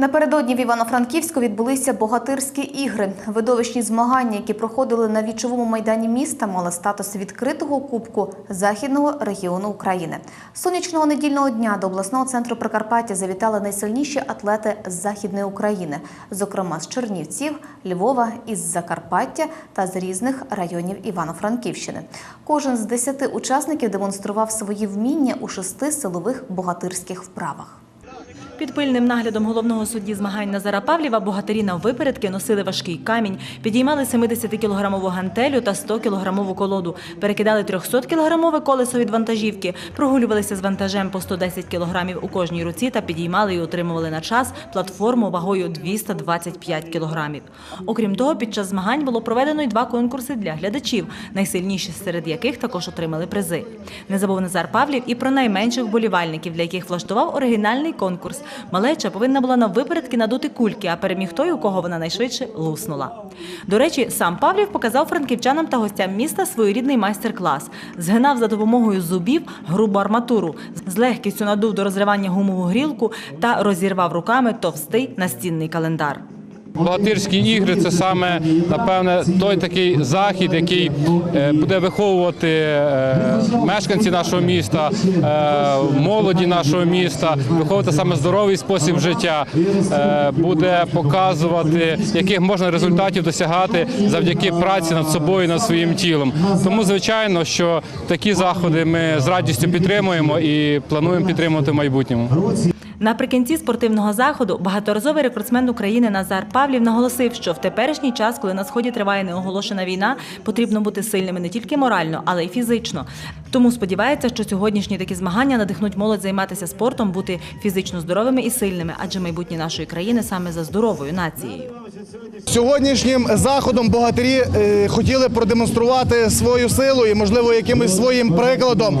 Напередодні в Івано-Франківську відбулися богатирські ігри. Видовищні змагання, які проходили на вічовому майдані міста, мали статус відкритого кубку західного регіону України. Сонячного недільного дня до обласного центру Прикарпаття завітали найсильніші атлети з західної України, зокрема з Чернівців, Львова, із Закарпаття та з різних районів Івано-Франківщини. Кожен з десяти учасників демонстрував свої вміння у шести силових богатирських вправах. Під пильним наглядом головного судді змагань Назара Павлєва богатирі наввипередки носили важкий камінь, підіймали 70-кілограмову гантелю та 100-кілограмову колоду, перекидали 300-кілограмове колесо від вантажівки, прогулювалися з вантажем по 110 кілограмів у кожній руці та підіймали і отримували на час платформу вагою 225 кілограмів. Окрім того, під час змагань було проведено й два конкурси для глядачів, найсильніші серед яких також отримали призи. Не забув Назар Павлів і про найменших вболівальників, для яких влаштував оригінальний конкурс. Малеча повинна була наввипередки надути кульки, а переміг той, у кого вона найшвидше луснула. До речі, сам Павлів показав франківчанам та гостям міста своєрідний майстер-клас. Згинав за допомогою зубів грубу арматуру, з легкістю надув до розривання гумову грілку та розірвав руками товстий настінний календар. Богатирські ігри це саме напевне той такий захід, який е, буде виховувати е, мешканці нашого міста, е, молоді нашого міста, виховувати саме здоровий спосіб життя, буде показувати, яких можна результатів досягати завдяки праці над собою, над своїм тілом. Тому, звичайно, що такі заходи ми з радістю підтримуємо і плануємо підтримувати в майбутньому. Наприкінці спортивного заходу багаторазовий рекордсмен України Назар Павлів наголосив, що в теперішній час, коли на сході триває неоголошена війна, потрібно бути сильними не тільки морально, але й фізично. Тому сподівається, що сьогоднішні такі змагання надихнуть молодь займатися спортом, бути фізично здоровими і сильними, адже майбутнє нашої країни саме за здоровою нацією. Сьогоднішнім заходом богатирі е, хотіли продемонструвати свою силу і, можливо, якимось своїм прикладом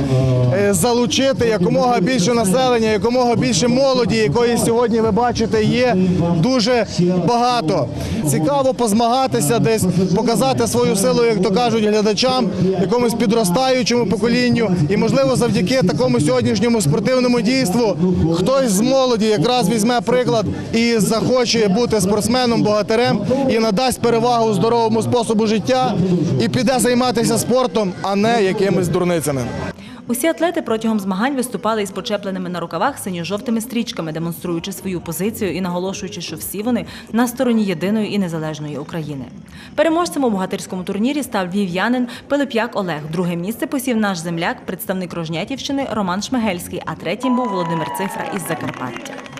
е, залучити якомога більше населення, якомога більше молоді, якої сьогодні ви бачите, є дуже багато. Цікаво позмагатися, десь показати свою силу, як то кажуть, глядачам, якомусь підростаючому поколінню. І, можливо, завдяки такому сьогоднішньому спортивному дійству хтось з молоді якраз візьме приклад і захоче бути спортсменом, богатирем і надасть перевагу здоровому способу життя і піде займатися спортом, а не якимись дурницями. Усі атлети протягом змагань виступали із почепленими на рукавах синьо-жовтими стрічками, демонструючи свою позицію і наголошуючи, що всі вони на стороні єдиної і незалежної України. Переможцем у богатирському турнірі став львів'янин Пилип'як Олег. Друге місце посів наш земляк, представник Рожнятівщини Роман Шмигельський, а третім був Володимир Цифра із Закарпаття.